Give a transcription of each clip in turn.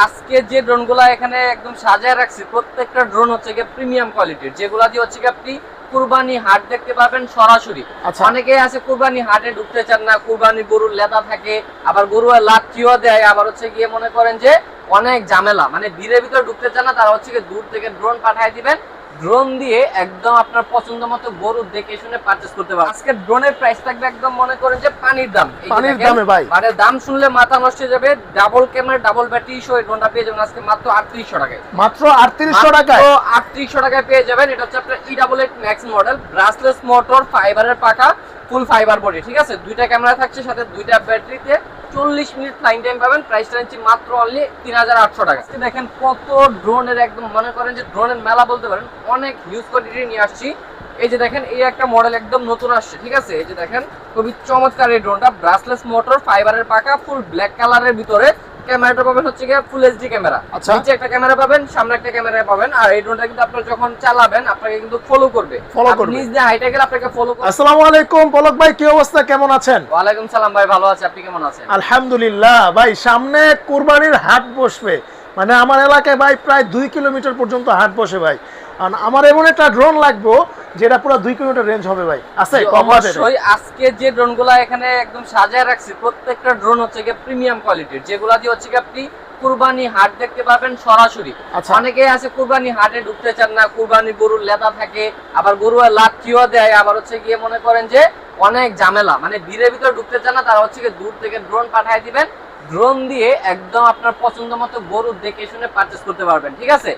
আজকে যে ড্রোনগুলো এখানে একদম সাজায় রাখছি প্রত্যেকটা ড্রোন হচ্ছে গিয়ে প্রিমিয়াম কোয়ালিটির যেগুলো দিয়ে হচ্ছে গিয়ে আপনি কুরবানি হাট দেখতে পাবেন সরাসরি আচ্ছা। অনেকে আছে কুরবানি হাটে ঢুকতে চান না কুরবানি গরুর লেদা থাকে আবার গরু লাঠিও দেয় আবার হচ্ছে গিয়ে মনে করেন যে অনেক ঝামেলা মানে ভিড়ের ভিতরে ঢুকতে চান না তারা হচ্ছে গিয়ে দূর থেকে ড্রোন পাঠিয়ে দিবেন ড্রোন দিয়ে একদম আপনার পছন্দ মতো গরু দেখে শুনে পারচেস করতে পারবেন। আজকে ড্রোনের প্রাইস থাকবে একদম মনে করেন যে পানির দাম। পানির দামে ভাই। মানে দাম শুনলে মাথা নষ্ট হয়ে যাবে। ডাবল ক্যামেরা ডাবল ব্যাটারি সহ এই ড্রোনটা পেয়ে যাবেন আজকে মাত্র আটত্রিশশো টাকায়। মাত্র আটত্রিশশো টাকায়? তো 3800 টাকায় পেয়ে যাবেন। এটা হচ্ছে আপনার E double eight max model brushless motor ফাইবারের পাকা ফুল ফাইবার বডি, ঠিক আছে? দুইটা ক্যামেরা থাকছে সাথে, দুইটা ব্যাটারিতে। চল্লিশ মিনিট ফ্লাইং টাইম পাবেন প্রাইসটা নিচ্ছি মাত্র অনলি তিন হাজার আটশো টাকা। দেখেন কত ড্রোনের একদম, মনে করেন যে ড্রোনের মেলা বলতে পারেন, অনেক হিউজ কোয়ান্টিটি নিয়ে আসছি। এই যে দেখেন, এই একটা মডেল একদম নতুন আসছে, ঠিক আছে? এই যে দেখেন, খুবই চমৎকার এই ড্রোনটা ব্রাসলেস মোটর ফাইবারের পাকা ফুল ব্ল্যাক কালারের ভিতরে। ক্যামেরাটা পাবেন হচ্ছে গিয়ে ফুল এইচডি ক্যামেরা। আচ্ছা। নিচে একটা ক্যামেরা পাবেন সামনে একটা ক্যামেরা পাবেন আর এই ড্রোনটা কিন্তু আপনার যখন চালাবেন আপনাকে কিন্তু ফলো করবে। আপনি করবে। নিজ দিয়ে হাইটে গেলে আপনাকে ফলো করবে। আসসালামু আলাইকুম পলক ভাই কি অবস্থা? কেমন আছেন? ওয়ালাইকুম সালাম ভাই ভালো আছে। আপনি কেমন আছেন? আলহামদুলিল্লাহ ভাই সামনে কুরবানির হাট বসবে। মানে আমার এলাকায় ভাই প্রায় দুই কিলোমিটার পর্যন্ত হাট বসে ভাই। আমার এমন একটা ড্রোন লাগবো যেটা পুরো দুই কিলোমিটার রেঞ্জ হবে ভাই। আছে? অবশ্যই আজকে যে ড্রোনগুলো এখানে একদম সাজায় রাখছি প্রত্যেকটা ড্রোন হচ্ছে গিয়ে প্রিমিয়াম কোয়ালিটির যেগুলা দিয়ে হচ্ছে গিয়ে আপনি কুরবানি হাট দেখতে পাবেন সরাসরি। আচ্ছা। অনেকে আছে কুরবানি হাটে ঢুকতে চান না কুরবানি গরুর লেদা থাকে আবার গরু লাচ্ছিও দেয় আবার হচ্ছে গিয়ে মনে করেন যে অনেক ঝামেলা। মানে ভিড়ের ভিতরে ঢুকতে চান না তারা হচ্ছে গিয়ে দূর থেকে ড্রোন পাঠিয়ে দিবেন। ড্রোন দিয়ে একদম আপনার পছন্দ মতো গরু দেখে শুনে পারচেস করতে পারবেন ঠিক আছে?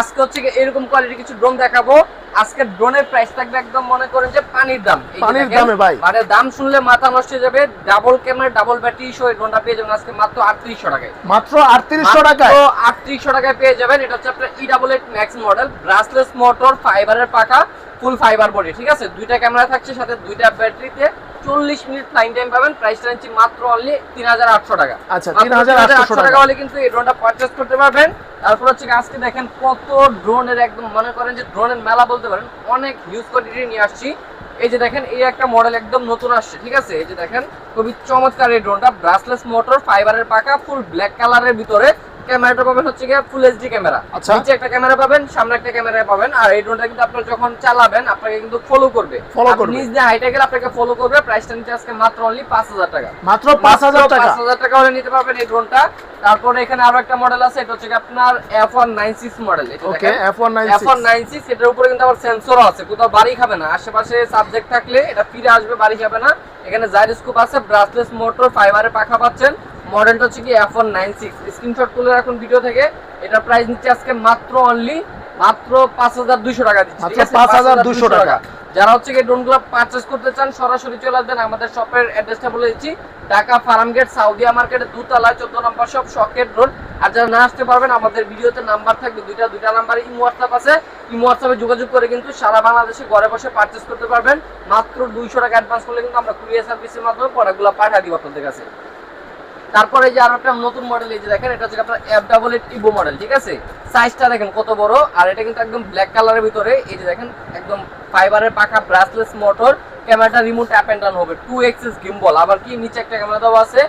আজকে হচ্ছে এরকম কোয়ালিটির কিছু ড্রোন দেখাবো। আজকে ড্রোনের প্রাইস থাকবে একদম মনে করেন যে পানির দাম। পানির দামে ভাই। মানে দাম শুনলে মাথা নষ্ট হয়ে যাবে। ডাবল ক্যামেরা ডাবল ব্যাটারি সহ এই ড্রোনটা পেয়ে যাবেন আজকে মাত্র আটত্রিশশো টাকায়। মাত্র আটত্রিশশো টাকায়? আটত্রিশশো টাকায় পেয়ে যাবেন। এটা হচ্ছে আপনার E double eight max model brushless motor ফাইবারের পাকা ফুল ফাইবার বডি ঠিক আছে? দুইটা ক্যামেরা থাকছে সাথে দুইটা ব্যাটারিতে চল্লিশ মিনিট ফ্লাইং টাইম পাবেন। প্রাইসটা নিচ্ছি মাত্র অনলি তিন হাজার আটশো টাকা। আচ্ছা, মাত্র 3,800 3,800 টাকা। হলে কিন্তু এই ড্রোনটা পারচেস করতে পারবেন। তারপর হচ্ছে আজকে দেখেন কত ড্রোনের একদম, মনে করেন যে ড্রোনের মেলা বলতে পারেন, অনেক হিউজ কোয়ান্টিটি নিয়ে আসছি। এই যে দেখেন, এই একটা মডেল একদম নতুন আসছে, ঠিক আছে? এই যে দেখেন, খুবই চমৎকার এই ড্রোনটা ব্রাসলেস মোটর ফাইবারের পাকা ফুল ব্ল্যাক কালারের ভিতরে। ক্যামেরাটা পাবেন হচ্ছে গিয়ে ফুল এইচডি ক্যামেরা। আচ্ছা। নিচে একটা ক্যামেরা পাবেন সামনে একটা ক্যামেরা পাবেন আর এই ড্রোনটা কিন্তু আপনার যখন চালাবেন আপনাকে কিন্তু ফলো করবে। আপনি করবে। নিজ দিয়ে হাইটে গেলে আপনাকে ফলো করবে প্রাইসটা নিচে আজকে মাত্র অনলি পাঁচ হাজার টাকা। মাত্র পাঁচ হাজার টাকা? পাঁচ হাজার টাকা হলে নিতে পারবেন এই ড্রোনটা তারপরে এখানে আরও একটা মডেল আছে এটা হচ্ছে আপনার F one nine six model okay F one nine six এটার উপরে কিন্তু আবার সেন্সরও আছে কোথাও বাড়ি খাবে না। আশেপাশে সাবজেক্ট থাকলে এটা ফিরে আসবে বাড়ি খাবে না। এখানে জাইরোস্কোপ আছে ব্রাসলেস মোটর ফাইবারের পাখা পাচ্ছেন। মডেলটা হচ্ছে কি F one nine six screenshot তুলে রাখুন ভিডিও থেকে। এটার প্রাইস নিচ্ছে আজকে মাত্র অনলি মাত্র পাঁচ হাজার দুইশো টাকা দিচ্ছি। ঠিক আছে? 5,200 টাকা। যারা হচ্ছে কি ড্রোনগুলো পারচেস করতে চান সরাসরি চলে আসবেন। আমাদের শপের অ্যাড্রেসটা বলে দিচ্ছি। ঢাকা ফার্ম গেট সাউদিয়া মার্কেটের দুতলায় চোদ্দ নম্বর শপ শকের ড্রোন আর যারা না আসতে পারবেন আমাদের ভিডিওতে নাম্বার থাকবে দুইটা দুইটা নাম্বারে ইমো হোয়াটসঅ্যাপ আছে। ইমো হোয়াটসঅ্যাপে যোগাযোগ করে কিন্তু সারা বাংলাদেশে ঘরে বসে পারচেস করতে পারবেন। মাত্র দুইশো টাকা অ্যাডভান্স করলে কিন্তু আমরা কুরিয়ার সার্ভিসের মাধ্যমে প্রোডাক্টগুলো পাঠিয়ে দিব আপনাদের কাছে। তারপরে যে আর একটা নতুন মডেল এই যে দেখেন, এটা হচ্ছে আপনার F double eight Evo model ঠিক আছে? সাইজটা দেখেন কত বড়, আর এটা কিন্তু একদম ব্ল্যাক কালারের ভিতরে, এই যে দেখেন, একদম ফাইবারের পাখা ব্রাসলেস মোটর ক্যামেরাটা রিমোট অ্যাপ অ্যান্ড হবে টু এক্সেস গিম্বল আবার কি নিচে একটা ক্যামেরা দেওয়া আছে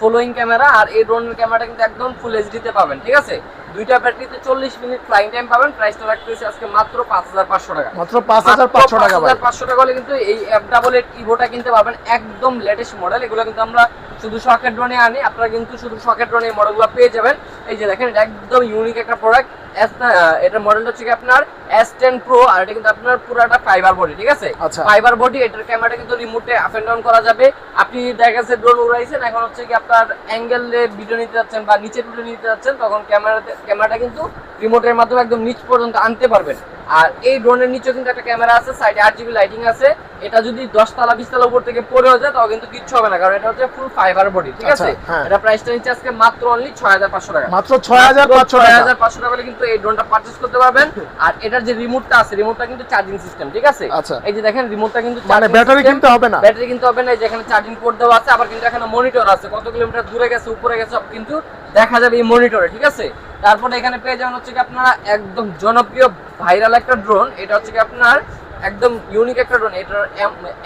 ফলোইং ক্যামেরা আর এই ড্রোনের ক্যামেরাটা কিন্তু একদম ফুল এইচডিতে পাবেন ঠিক আছে? দুইটা ব্যাটারিতে চল্লিশ মিনিট ফ্লাইং টাইম পাবেন প্রাইসটা রাখতেছি আজকে মাত্র পাঁচ হাজার পাঁচশো টাকা। মাত্র পাঁচ হাজার পাঁচশো টাকা ভাই। পাঁচশো টাকা হলে কিন্তু এই এফ ডাবল এইট ইভোটা কিনতে পারবেন একদম লেটেস্ট মডেল এগুলো কিন্তু আমরা শুধু শকেট ড্রোনে আনি আপনারা কিন্তু শুধু শকেট ড্রোনে এই মডেলগুলো পেয়ে যাবেন। এই যে দেখেন এটা একদম ইউনিক একটা প্রোডাক্ট এটার মডেলটা হচ্ছে আপনার এস টেন প্রো আর এটা কিন্তু আপনার পুরাটা ফাইবার বডি ঠিক আছে? আচ্ছা। ফাইবার বডি এটার ক্যামেরাটা কিন্তু রিমোটে আপ এন্ড ডাউন করা যাবে। আপনি দেখা গেছে ড্রোন উড়াইছেন এখন হচ্ছে কি আপনার অ্যাঙ্গেলে ভিডিও নিতে যাচ্ছেন বা নিচে ভিডিও নিতে যাচ্ছেন তখন ক্যামেরাতে ক্যামেরাটা কিন্তু রিমোটের মাধ্যমে একদম নিচ পর্যন্ত আনতে পারবেন। আর এই ড্রোনের নিচেও কিন্তু একটা ক্যামেরা আছে সাইডে আট জিবি লাইটিং আছে। এটা যদি দশ তালা বিশ তালা উপর থেকে পড়েও যায় তাও কিন্তু কিচ্ছু হবে না কারণ এটা হচ্ছে ফুল ফাইবার বডি ঠিক আচ্ছা, আছে? হ্যাঁ। এটা প্রাইসটা নিচ্ছে আজকে মাত্র অনলি ছয় হাজার পাঁচশো টাকা। মাত্র ছয় হাজার পাঁচশো টাকা। 6500 টাকা কিন্তু এই ড্রোনটা পারচেজ করতে পারবেন। আর এটার যে রিমোটটা আছে রিমোটটা কিন্তু চার্জিং সিস্টেম ঠিক আছে? আচ্ছা। এই যে দেখেন রিমোটটা কিন্তু মানে ব্যাটারি কিনতে হবে না? ব্যাটারি কিনতে হবে না এই যে এখানে চার্জিং পোর্ট দেওয়া আছে আবার কিন্তু এখানে মনিটর আছে কত কিলোমিটার দূরে গেছে উপরে গেছে সব কিন্তু দেখা যাবে এই মনিটরে ঠিক আছে? তারপরে এখানে পেয়ে যাবেন হচ্ছে কি আপনারা একদম জনপ্রিয় ভাইরাল একটা ড্রোন এটা হচ্ছে কি আপনার একদম ইউনিক একটা ড্রোন এটার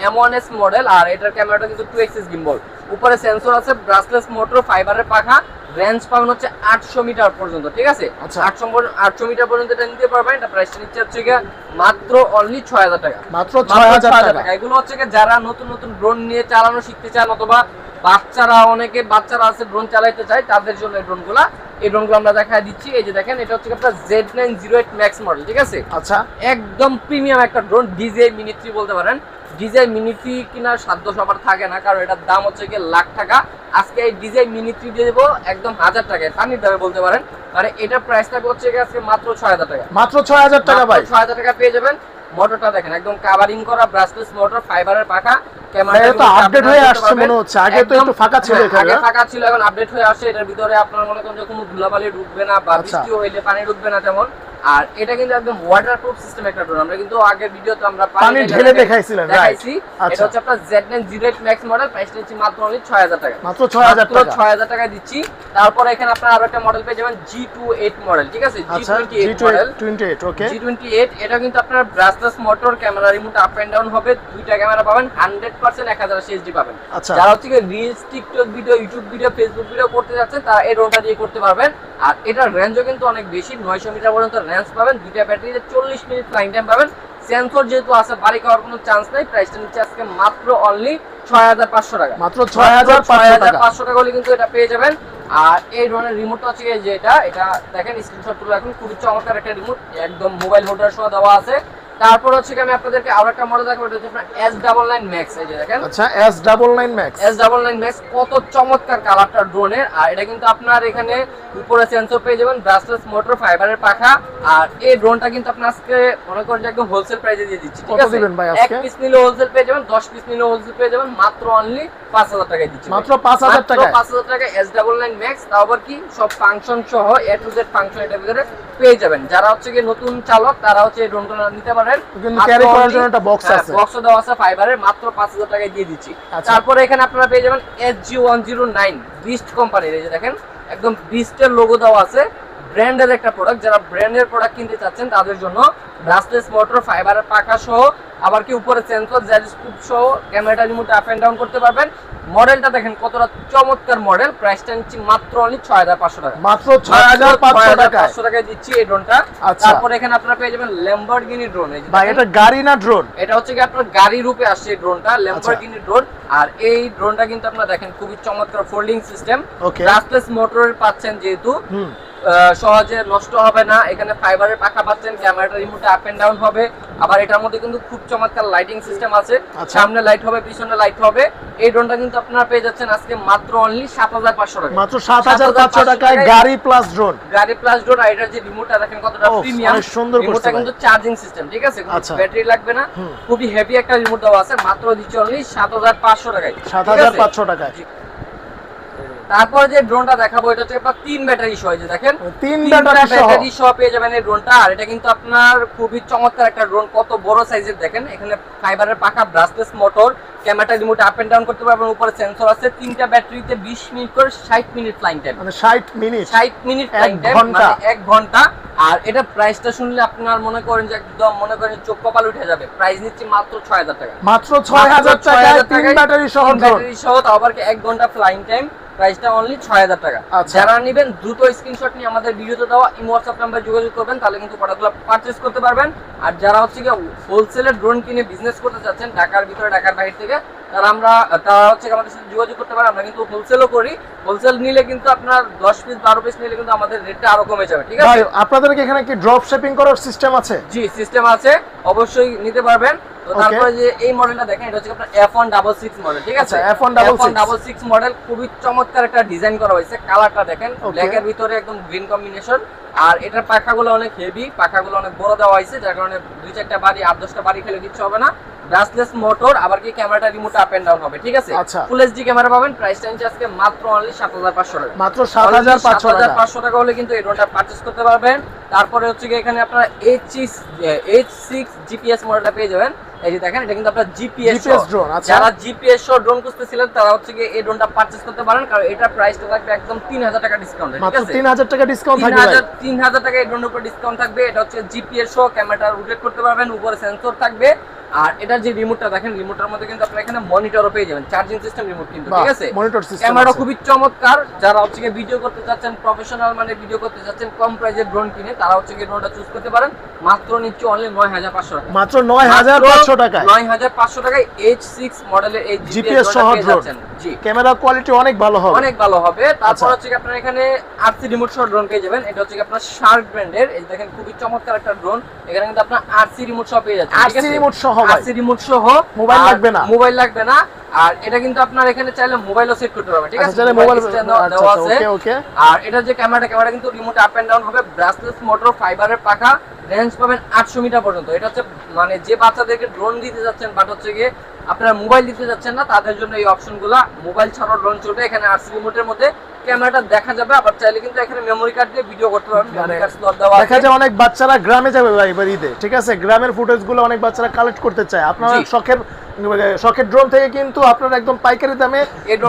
এম ওয়ান এস মডেল আর এটার ক্যামেরাটা কিন্তু টু এক্সিস গিম্বল উপরে সেন্সর আছে ব্রাসলেস মোটর ফাইবারের পাখা রেঞ্জ পাবেন হচ্ছে আটশো মিটার পর্যন্ত ঠিক আছে? আচ্ছা। আটশো আটশো মিটার পর্যন্ত এটা নিতে পারবেন এটা প্রাইসটা নিচ্ছে হচ্ছে গিয়ে মাত্র অনলি ছয় হাজার টাকা। মাত্র ছয় হাজার টাকা। এগুলো হচ্ছে যারা নতুন নতুন ড্রোন নিয়ে চালানো শিখতে চান অথবা বাচ্চারা অনেকে বাচ্চারা আছে ড্রোন চালাইতে চায় তাদের জন্য এই ড্রোনগুলা এই ড্রোনগুলো আমরা দেখা দিচ্ছি। এই যে দেখেন এটা হচ্ছে আপনার Z nine zero eight max model ঠিক আছে? আচ্ছা। একদম প্রিমিয়াম একটা ড্রোন ডিজে মিনিট্রি বলতে পারেন। ডিজে মিনিট্রি কিনার সাধ্য সবার থাকে না কারণ এটার দাম হচ্ছে গিয়ে লাখ টাকা। আজকে এই ডিজে মিনিট্রি দিয়ে দেবো একদম হাজার টাকায় পানির দামে বলতে পারেন। মানে এটার প্রাইস থাকবে হচ্ছে গিয়ে আজকে মাত্র ছয় হাজার টাকা। মাত্র ছয় হাজার টাকা ভাই। ছয় হাজার টাকা পেয়ে যাবেন। মোটরটা দেখেন একদম কাভারিং করা ব্রাসলেস মোটর ফাইবারের পাখা ক্যামেরা তো আপডেট হয়ে আসছে মনে হচ্ছে। আগে তো একটু ফাঁকা ছিল এখানে। আগে ফাঁকা ছিল এখন আপডেট হয়ে আসছে। এটার ভিতরে আপনার মনে করেন যে কোনো ধুলাবালি ঢুকবে না বা আচ্ছা। বৃষ্টি হইলে পানি ঢুকবে না তেমন। আর এটা কিন্তু একদম ওয়াটারপ্রুফ সিস্টেম একটা ড্রোন আমরা কিন্তু আগের ভিডিওতে আমরা পানি ঢেলে দেখাইছিলেন, দেখাইছি। আচ্ছা। এটা হচ্ছে আপনার Z9 08 Max মডেল প্রাইস নিচ্ছি মাত্র অনলি 6000 টাকা। মাত্র ছয় হাজার মাত্র টাকা। 6000 টাকা দিচ্ছি। তারপর এখানে আপনার আরও একটা মডেল পেয়ে যাবেন G28 মডেল ঠিক আছে? আচ্ছা G28 model twenty eight okay G28 এটা কিন্তু আপনার brushless motor camera remote up and down হবে। দুইটা ক্যামেরা পাবেন 100% 1080 এইচডি পাবেন। আচ্ছা। যারা হচ্ছে reels TikTok video YouTube video Facebook video করতে যাচ্ছেন তারা এই ড্রোনটা দিয়ে করতে পারবেন। আর এটার রেঞ্জও কিন্তু অনেক বেশি 900 মিটার পর্যন্ত রেঞ্জ পাবেন। দুইটা ব্যাটারিতে 40 মিনিট ফ্লাইং টাইম পাবেন। সেন্সর যেহেতু আছে বাড়ি খাওয়ার কোনো চান্স নাই প্রাইসটা নিচ্ছে আজকে মাত্র অনলি 6500 টাকা। মাত্র ছয় হাজার পাঁচশো টাকা। পাঁচশো টাকা হলে কিন্তু এটা পেয়ে যাবেন। আর এই ড্রোনের রিমোটটা হচ্ছে এই যে এটা দেখেন স্ক্রিনশট তুলে রাখুন। খুবই চমৎকার একটা রিমোট একদম মোবাইল হোল্ডার সহ দেওয়া আছে। তারপর হচ্ছে কি আমি আপনাদেরকে আরও একটা মডেল দেখাবো এটা হচ্ছে আপনার এস ডাবল নাইন ম্যাক্স এই যে দেখেন। আচ্ছা S double nine max S double nine max কত চমৎকার কালারটা ড্রোনের আর এটা কিন্তু আপনার এখানে উপরে সেন্সর পেয়ে যাবেন ব্রাসলেস মোটর ফাইবারের পাখা। আর এই ড্রোনটা কিন্তু আপনি আজকে মনে করেন যে একদম হোলসেল প্রাইসে দিয়ে দিচ্ছি ঠিক আছে? দিবেন ভাই এক আজকে? পিস নিলে হোলসেল পেয়ে যাবেন দশ পিস নিলে হোলসেল পেয়ে যাবেন মাত্র অনলি পাঁচ হাজার টাকায় দিচ্ছি মাত্র 5,000 টাকায়? পাঁচ হাজার টাকা এস ডাবল নাইন ম্যাক্স তাও আবার কি সব ফাংশন সহ এ টু জেড ফাংশন এটার ভিতরে পেয়ে যাবেন। যারা হচ্ছে কি নতুন চালক তারা হচ্ছে এই ড্রোনটা নিতে পারেন কিন্তু carry করার জন্য একটা box আছে। বক্স দেওয়া আছে ফাইবারের মাত্র পাঁচ হাজার টাকায় দিয়ে দিচ্ছি আচ্ছা। তারপরে এখানে আপনারা পেয়ে যাবেন S G one zero nine Beast কোম্পানির এই যে দেখেন একদম বিস্টের লোগো দেওয়া আছে ব্র্যান্ডের একটা প্রোডাক্ট যারা ব্র্যান্ডের প্রোডাক্ট কিনতে চাচ্ছেন তাদের জন্য ব্রাসলেস মোটর ফাইবারের পাকা সহ আবার কি উপরে সেন্সর জাইরোস্কোপ সহ ক্যামেরাটা রিমোট আপ এন্ড ডাউন করতে পারবেন। মডেলটা দেখেন কতটা চমৎকার মডেল প্রাইসটা নিচ্ছি মাত্র অনলি ছয় হাজার পাঁচশো টাকা। মাত্র ছয় হাজার পাঁচশো টাকায় দিচ্ছি এই ড্রোনটা আচ্ছা। তারপর এখানে আপনারা পেয়ে যাবেন ল্যাম্বরগিনি ড্রোন ভাই এটা গাড়ি না ড্রোন এটা হচ্ছে কি আপনার গাড়ি রূপে আসছে এই ড্রোনটা ল্যাম্বরগিনি ড্রোন আর এই ড্রোনটা কিন্তু আপনারা দেখেন খুবই চমৎকার ফোল্ডিং সিস্টেম. ব্রাসলেস মোটরের পাচ্ছেন যেহেতু। সহজে নষ্ট হবে না। এখানে ফাইবারের পাখা পাচ্ছেন ক্যামেরাটা রিমোটে আপ এন্ড ডাউন হবে। আবার এটার মধ্যে কিন্তু খুব চমৎকার লাইটিং সিস্টেম আছে। আচ্ছা। সামনে লাইট হবে পিছনে লাইট হবে। এই ড্রোনটা কিন্তু আপনারা পেয়ে যাচ্ছেন আজকে মাত্র অনলি সাত হাজার পাঁচশো টাকা মাত্র সাত হাজার পাঁচশো টাকায় গাড়ি প্লাস ড্রোন গাড়ি প্লাস ডোর আর এটার যে রিমোটটা দেখেন কতটা প্রিমিয়াম সুন্দর রিমোটটা কিন্তু চার্জিং সিস্টেম ঠিক আছে? আচ্ছা। ব্যাটারি লাগবে না। খুবই হেভি একটা রিমোট দেওয়া আছে মাত্র দিচ্ছে অনলি সাত হাজার পাঁচশো টাকায়। সাত হাজার পাঁচশো টাকায়। তারপর যে ড্রোনটা দেখাবো এটা হচ্ছে তিন ব্যাটারি সহ যে দেখেন। তিন ব্যাটারি সহ। পেয়ে যাবেন এই ড্রোনটা আর এটা কিন্তু আপনার খুবই চমৎকার একটা ড্রোন কত বড় সাইজের দেখেন। এখানে ফাইবারের পাকা ব্রাসলেস মোটর ক্যামেরাটা রিমোট আপ এন্ড ডাউন করতে পারবেন। উপরে সেন্সর আছে। তিনটা ব্যাটারিতে 20 মিনিট করে 60 মিনিট ফ্লাইং টাইম মানে ষাট মিনিট 60 মিনিট এক ফ্লাইং টাইম ঘণ্টা। মানে এক ঘণ্টা। আর এটা প্রাইসটা শুনলে আপনার মনে করেন যে একদম মনে করেন চোখ কপাল উঠে যাবে। প্রাইস নিচ্ছি মাত্র 6000 টাকা। মাত্র ছয় হাজার মাত্র টাকায় 6,000 তিন ব্যাটারি সহ ব্যাটারি সহ আবার কি এক ঘণ্টা ফ্লাইং টাইম প্রাইসটা অনলি ছয় হাজার টাকা। আচ্ছা। যারা নেবেন দ্রুত স্ক্রিনশট নিয়ে আমাদের ভিডিওতে দেওয়া ইমো হোয়াটসঅ্যাপ নাম্বারে যোগাযোগ করবেন তাহলে কিন্তু প্রোডাক্টগুলো পারচেস করতে পারবেন। আর যারা হচ্ছে কি হোলসেলের ড্রোন কিনে বিজনেস করতে চাচ্ছেন ঢাকার ভিতরে ঢাকার বাইরে থেকে তারা আমরা তারা হচ্ছে আমাদের সাথে যোগাযোগ করতে পারে আমরা কিন্তু হোলসেলও করি। হোলসেল নিলে কিন্তু আপনার দশ পিস বারো পিস নিলে কিন্তু আমাদের রেটটা আরও কমে যাবে ঠিক আছে? আপনাদেরকে এখানে কি ড্রপ শিপিং করার সিস্টেম আছে? জি সিস্টেম আছে। অবশ্যই নিতে পারবেন। তো তারপরে যে এই মডেলটা দেখেন এটা হচ্ছে আপনার F one double six model ঠিক আছে? F one double six model খুবই চমৎকার একটা ডিজাইন করা হয়েছে কালারটা দেখেন. ব্ল্যাকের ভিতরে একদম গ্রিন কম্বিনেশন আর এটার পাখাগুলো অনেক হেভি পাখাগুলো অনেক বড় দেওয়া হয়েছে যার কারণে দুই চারটা বাড়ি আট দশটা বাড়ি খেলে কিচ্ছু হবে না। ব্রাসলেস মোটর আবার কি ক্যামেরাটা রিমোট আপ এন্ড ডাউন হবে ঠিক আছে। ফুল এইচডি ক্যামেরা পাবেন প্রাইসটা নিচ্ছে আজকে মাত্র অনলি সাত হাজার পাঁচশো টাকা। মাত্র সাত হাজার পাঁচশো টাকা। পাঁচশো টাকা হলে কিন্তু এই ড্রোনটা পারচেস করতে পারবেন। তারপরে হচ্ছে কি এখানে আপনারা এইচ এইচ সিক্স জিপিএস মডেলটা পেয়ে যাবেন। এই যে দেখেন এটা কিন্তু আপনার জিপিএস drone, আচ্ছা। যারা জিপিএস সহ ড্রোন খুঁজতেছিলেন তারা হচ্ছে কি এই ড্রোনটা পারচেস করতে পারেন কারণ এটা প্রাইসটা থাকবে একদম তিন হাজার টাকা ডিসকাউন্ট ঠিক আছে? তিন হাজার টাকা ডিসকাউন্ট থাকবে ভাই। হাজার তিন হাজার টাকা এই ড্রোনের উপর ডিসকাউন্ট থাকবে। এটা হচ্ছে জিপিএস সহ ক্যামেরাটা রোটেট করতে পারবেন উপরে সেন্সর থাকবে। আর এটার যে রিমোটটা দেখেন রিমোটটার মধ্যে কিন্তু আপনারা এখানে মনিটরও পেয়ে যাবেন চার্জিং সিস্টেম রিমোট কিন্তু ঠিক আছে? মনিটর সিস্টেম ক্যামেরা খুবই চমৎকার যারা হচ্ছে ভিডিও করতে চাচ্ছেন প্রফেশনাল মানে ভিডিও করতে চাচ্ছেন কম প্রাইজের ড্রোন কিনে তারা হচ্ছে ড্রোনটা চুজ করতে পারেন। মাত্র নিচ্ছে অনলি নয় হাজার পাঁচশো টাকা। মাত্র নয় হাজার পাঁচশো টাকায়। নয় হাজার পাঁচশো টাকায় এইচ মডেলের এই জিপিএস সহ drone। জি। ক্যামেরা কোয়ালিটি অনেক ভালো হবে। অনেক ভালো হবে। তারপর আচ্ছা। হচ্ছে কি আপনার এখানে আরসি রিমোট সহ ড্রোন পেয়ে যাবেন। এটা হচ্ছে কি আপনার শার্ক ব্র্যান্ডের এই দেখেন খুবই চমৎকার একটা ড্রোন এখানে কিন্তু আপনার আরসি রিমোট সহ পেয়ে যাচ্ছেন। আরসি রিমোট সহ মোবাইল আর লাগবে না। মোবাইল লাগবে না আর এটা কিন্তু আপনার এখানে চাইলে মোবাইলও সেট করতে পারবেন ঠিক আচ্ছা আছে? মোবাইল আচ্ছা দেওয়া আছে। ওকে ওকে। আর এটা যে ক্যামেরাটা ক্যামেরা কিন্তু রিমোট আপ এন্ড ডাউন হবে ব্রাসলেস মোটর ফাইবারের পাখা রেঞ্জ পাবেন আটশো মিটার পর্যন্ত। এটা হচ্ছে মানে যে বাচ্চাদেরকে ড্রোন দিতে যাচ্ছেন বাট হচ্ছে গিয়ে আপনারা মোবাইল দিতে যাচ্ছেন না তাদের জন্য এই অপশনগুলো মোবাইল ছাড়াও ড্রোন চলবে। এখানে আরসি রিমোটের মধ্যে ক্যামেরাটা দেখা যাবে আবার চাইলে কিন্তু এখানে মেমোরি কার্ড দিয়ে ভিডিও করতে পারবেন দেওয়া দেখা যায় অনেক বাচ্চারা গ্রামে যাবে ভাই এবার ঈদে ঠিক আছে? গ্রামের ফুটেজগুলো অনেক বাচ্চারা কালেক্ট করতে চায়। আপনারা জি। শখের শখের ড্রোন থেকে কিন্তু আপনারা একদম পাইকারি দামে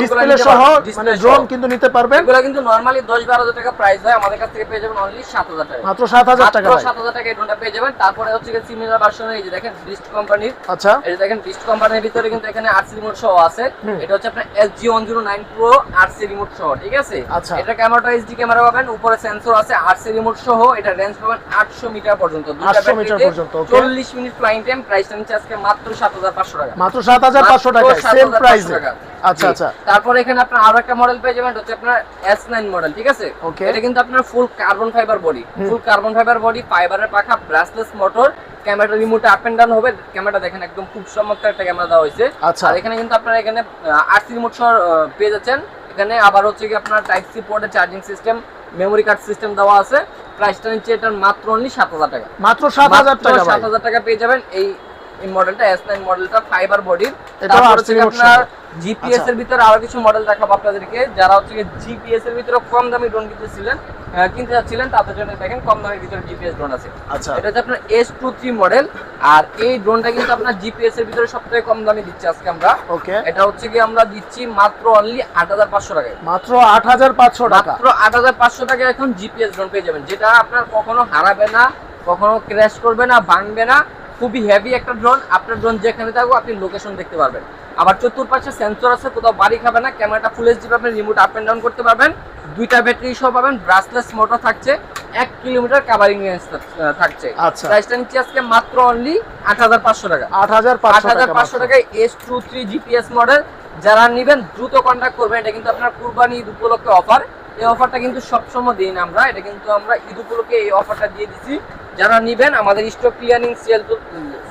ডিসপ্লে সহ মানে ড্রোন কিন্তু নিতে পারবেন। এগুলো কিন্তু নরমালি দশ বারো হাজার টাকা প্রাইস হয় আমাদের কাছ থেকে পেয়ে যাবেন অনলি সাত হাজার টাকা। মাত্র সাত হাজার টাকা মাত্র ভাই সাত হাজার টাকা এই ড্রোনটা পেয়ে যাবেন। তারপরে হচ্ছে সিমিলার ভার্সনের এই যে দেখেন ডিস্ট কোম্পানির আচ্ছা। এই যে দেখেন ডিস্ট কোম্পানির ভিতরে কিন্তু এখানে আরসি রিমোট সহ আছে। এটা হচ্ছে আপনার zero nine pro RC remote সহ ঠিক আছে? আচ্ছা। এটা ক্যামেরাটা এইচডি ক্যামেরা পাবেন উপরে সেন্সর আছে আরসি রিমোট সহ এটা রেঞ্জ পাবেন আটশো মিটার পর্যন্ত। 800 মিটার পর্যন্ত, okay। চল্লিশ মিনিট ফ্লাইং টাইম প্রাইসটা নিচ্ছে আজকে মাত্র সাত হাজার পাঁচশো টাকা। মাত্র সাত হাজার পাঁচশো টাকা মাত্র সেম 7,500 প্রাইসে আচ্ছা আচ্ছা। তারপর এখানে আপনার আরও একটা মডেল পেয়ে যাবেন হচ্ছে আপনার এস নাইন মডেল ঠিক আছে? এটা কিন্তু আপনার full carbon fibre body full carbon fibre body ফাইবারের পাখা brushless motor camera remote up and down হবে ক্যামেরাটা দেখেন একদম খুব চমৎকার একটা ক্যামেরা দেওয়া হয়েছে। আচ্ছা। আর এখানে কিন্তু আপনারা এখানে আরসি রিমোট সহ পেয়ে যাচ্ছেন। এখানে আবার হচ্ছে কি আপনার টাইপ সি পোর্টের charging system memory card system দেওয়া আছে। প্রাইসটা নিচ্ছে এটার মাত্র অনলি সাত হাজার টাকা। মাত্র সাত হাজার টাকা সাত হাজার টাকা পেয়ে যাবেন। এই এই মডেলটা এস নাইন মডেলটা ফাইবার বডির এটাও তারপর RC হচ্ছে remote আপনার জিপিএস আচ্ছা। এর ভিতরে আরও কিছু মডেল দেখাবো আপনাদেরকে। যারা হচ্ছে জিপিএস এর ভিতরে কম দামি ড্রোন কিনতেছিলেন কিনতে যাচ্ছিলেন তাদের জন্য দেখেন কম দামের ভিতরে জিপিএস ড্রোন আছে। আচ্ছা। এটা হচ্ছে আপনার এস টু থ্রি মডেল আর এই ড্রোনটা কিন্তু আপনার জিপিএস এর ভিতরে সবথেকে কম দামে দিচ্ছে আজকে আমরা। এটা হচ্ছে কি আমরা দিচ্ছি মাত্র অনলি আট হাজার পাঁচশো টাকায়। মাত্র আট হাজার পাঁচশো টাকা। মাত্র আট হাজার পাঁচশো টাকা এখন জিপিএস ড্রোন পেয়ে যাবেন। যেটা আপনার কখনো হারাবে না কখনো ক্র্যাশ করবে না ভাঙবে না। খুবই হেভি একটা ড্রোন আপনার ড্রোন যেখানে থাকব আপনি লোকেশন দেখতে পারবেন। আবার চতুর্পাশে সেন্সর আছে কোথাও বাড়ি খাবে না ক্যামেরাটা ফুল এইচডি পাবেন রিমোট আপ এন্ড ডাউন করতে পারবেন। দুইটা ব্যাটারি সহ পাবেন ব্রাসলেস মোটর থাকছে এক কিলোমিটার কাভারিং রেঞ্জ থাকছে। আচ্ছা। প্রাইসটা নিচ্ছে আজকে মাত্র অনলি আট হাজার পাঁচশো টাকা। আট হাজার আট হাজার পাঁচশো টাকায় S two three GPS model যারা নেবেন দ্রুত কন্ট্যাক্ট করবেন। এটা কিন্তু আপনার কুরবানি উপলক্ষে অফার এই অফারটা কিন্তু সবসময় দিই না আমরা। এটা কিন্তু আমরা ঈদ উপলক্ষে এই অফারটা দিয়ে দিচ্ছি যারা নেবেন আমাদের স্টক ক্লিয়ারিং সেল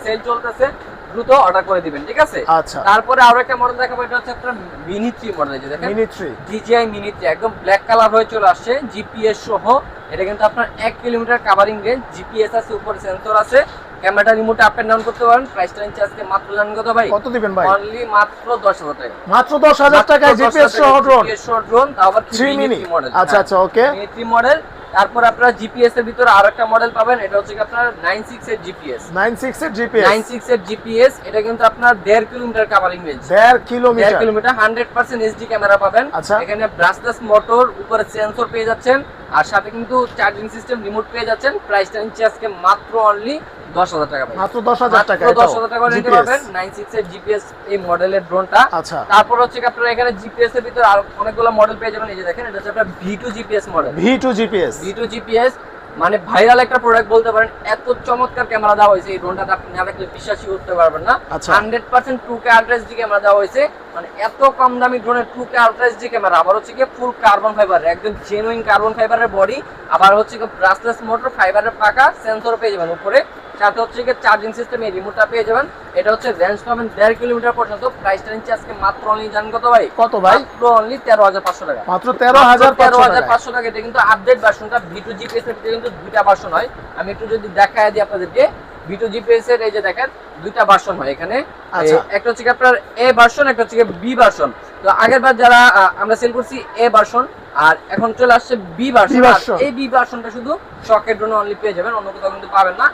সেল চলতেছে দ্রুত অর্ডার করে দিবেন ঠিক আছে? আচ্ছা। তারপরে আরও একটা মডেল দেখাবো এটা হচ্ছে আপনার মিনি থ্রি মডেল যে দেখেন। Mini three DJI mini three একদম ব্ল্যাক কালার হয়ে চলে আসছে জিপিএস সহ। এটা কিন্তু আপনার এক কিলোমিটার কাভারিং রেঞ্জ জিপিএস আছে উপরে সেন্সর আছে। Camera remote up and down করতে পারেন। প্রাইসটা নিচ্ছে আজকে মাত্র জানেন কত ভাই? কত দিবেন ভাই? অনলি মাত্র দশ হাজার টাকা। মাত্র দশ হাজার টাকায় জিপিএস সহ ড্রোন জিপিএস সহ ড্রোন আবার থ্রি মিনি মডেল আচ্ছা আচ্ছা ওকে থ্রি মডেল তারপর আপনারা জিপিএস এর ভিতরে আরও একটা মডেল পাবেন। এটা হচ্ছে আপনার নাইন সিক্স এর জিপিএস নাইন সিক্স এর জিপিএস নাইন সিক্স এর জিপিএস এটা কিন্তু আপনার দেড় কিলোমিটার কাভারিং রেঞ্জ দেড় দেড় kilometre kilometre hundred percent HD camera পাবেন। আচ্ছা। এখানে ব্রাসলেস মোটর উপরে সেন্সর পেয়ে যাচ্ছেন। আর সাথে কিন্তু চার্জিং সিস্টেম রিমোট পেয়ে যাচ্ছেন। প্রাইসটা নিচ্ছে আজকে মাত্র অনলি দশ হাজার টাকা মাত্র দশ হাজার টাকা মাত্র দশ টাকা নিতে পারবেন। নাইন সিক্স এর জিপিএস এই মডেলের ড্রোনটা। আচ্ছা। তারপর হচ্ছে আপনারা এখানে জিপিএস এর ভিতরে আর অনেকগুলো মডেল পেয়ে যাবেন। এই যে দেখেন এটা হচ্ছে আপনার V GPS model V GPS V GPS মানে ভাইরাল একটা প্রোডাক্ট বলতে পারেন। এত চমৎকার ক্যামেরা দেওয়া হয়েছে এই ড্রোনটা আপনি না দেখলে বিশ্বাসই করতে পারবেন না। Hundred percent two K ultra D camera দেওয়া হয়েছে। মানে এত কম দামি ড্রোনের two K ultra D camera আবার হচ্ছে কি ফুল কার্বন ফাইবার একদম জেনুইন কার্বন ফাইবারের বডি আবার হচ্ছে কি ব্রাসলেস মোটর ফাইবারের পাকা সেন্সর পেয়ে যাবেন উপরে। সাথে হচ্ছে কি চার্জিং সিস্টেম এই রিমোটটা পেয়ে যাবেন। এটা হচ্ছে রেঞ্জ পাবেন দেড় কিলোমিটার পর্যন্ত। প্রাইসটা নিচ্ছে আজকে মাত্র অনলি জানেন কত ভাই? কত ভাই? মাত্র অনলি তেরো হাজার পাঁচশো টাকা। মাত্র তেরো হাজার তেরো হাজার টাকা পাঁচশো টাকা। এটা কিন্তু আপডেট ভার্সনটা ভিটু জিপিএস এর ভিতরে কিন্তু দুইটা ভার্সন হয়। আমি একটু যদি দেখায় দিই আপনাদেরকে। ভিটু জিপিএস এর এই যে দেখেন দুইটা ভার্সন হয় এখানে। আচ্ছা। একটা হচ্ছে আপনার এ ভার্সন একটা হচ্ছে বি ভার্সন তো আগের বার যারা আমরা সেল করছি এ ভার্সন আর এখন চলে আসছে বি ভার্সন এই বি ভার্সনটা শুধু শকের ড্রোন অনলি পেয়ে যাবেন অন্য কোথাও কিন্তু পাবেন না।